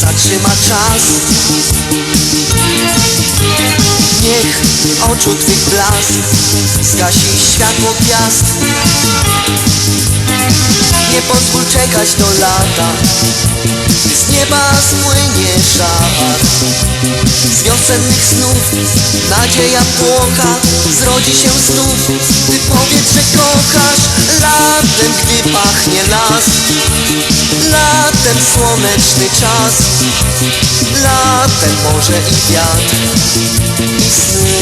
zatrzyma czas. Niech oczu Twych blask zgasi światło gwiazd. Nie pozwól czekać do lata Z nieba spłynie szar Z wiosennych snów nadzieja płocha Zrodzi się znów, gdy powiedz, że kochasz Latem, gdy pachnie las Latem słoneczny czas Latem morze i wiatr I sny.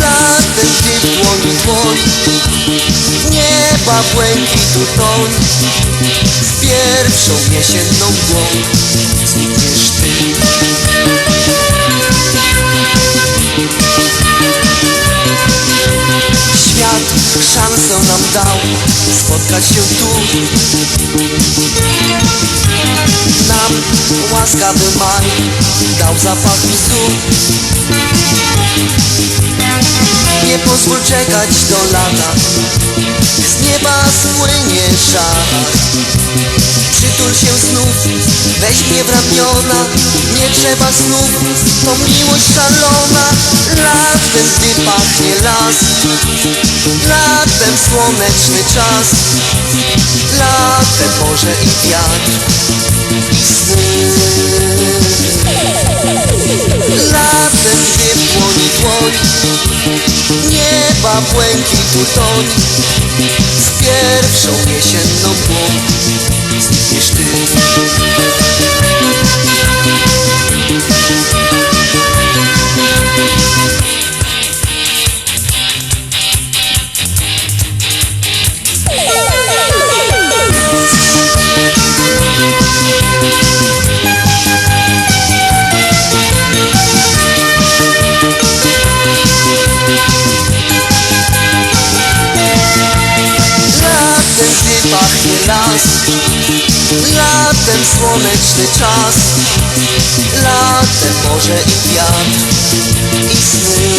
Latem, gdy w dłoni dłoń Nieba błękitu toń Z pierwszą jesienną mgłą szansę nam dał Spotkać się tu. Nam łaskawy maj Dał zapach bzu Nie pozwól czekać do lata Z nieba spłynie żar Przytul się znów, weź mnie w ramiona. Nie trzeba znów, to miłość szalona. Latem, gdy pachnie las. Latem słoneczny czas. Latem morze i wiatr. Sny Latem, gdy w dłoni dłoń. Nieba błękitu toń Z pierwszą jesienną mgłą Znikniesz pachnie las Latem słoneczny czas Latem morze i wiatr I sny.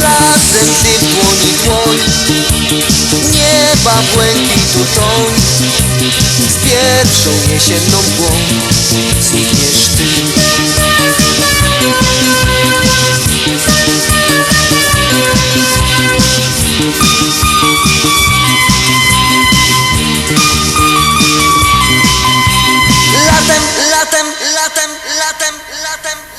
Latem, gdy w dłoni dłoń Nieba błękitu toń Z pierwszą jesienną mgłą Znikniesz ty latem, latem.